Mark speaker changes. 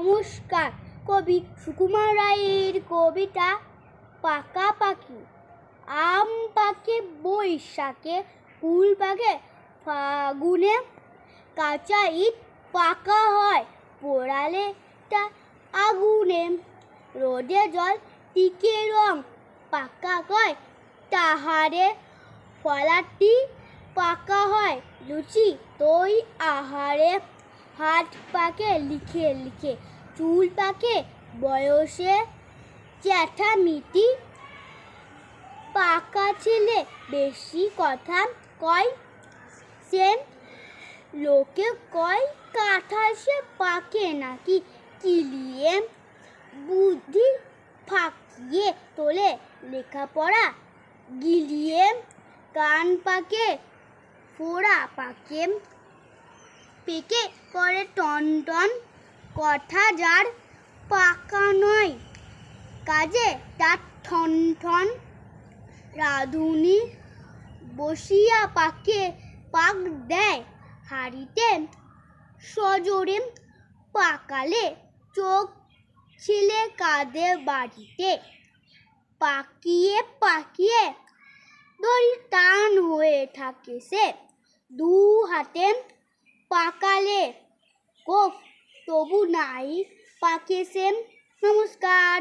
Speaker 1: নমস্কার। কবি সুকুমার রায়ের কবিতা পাকা পাখি আম পাকে বৈশাখে ফুল পাকে ফাগুনে। কাঁচা ইট পাকা হয় পোড়ালে তা আগুনে। রোদে জল টিকে রং পাকা কয় তাহারে। ফলাটি পাকা হয় লুচি তৈ আহারে। হাত পাকে লিখে লিখে, চুল পাকে বয়সে চ্যাঠা মিটি পাকা ছেলে বেশি কথা কয় সে? লোকে কয় কাঁথা সে পাকে নাকি কিলিয়ে? বুদ্ধি ফাঁকিয়ে তোলে লেখাপড়া গিলিয়ে। কান পাকে, ফোড়া পাকে। পেকে করে টন টন কথা যার পাকা নয়। কাজে তার ঠন ঠন। রাধুনি বসিয়া পাকে পাক দেয়, হাড়িতে সজোরে পাকালে চোখ ছিলে কাঁদে বাড়িতে। পাকিয়ে পাকিয়ে দড়ি টান হয়ে থাকে সে। দু হাতে পাকালে। কোফ তবু নাই পাকে সেম নমস্কার।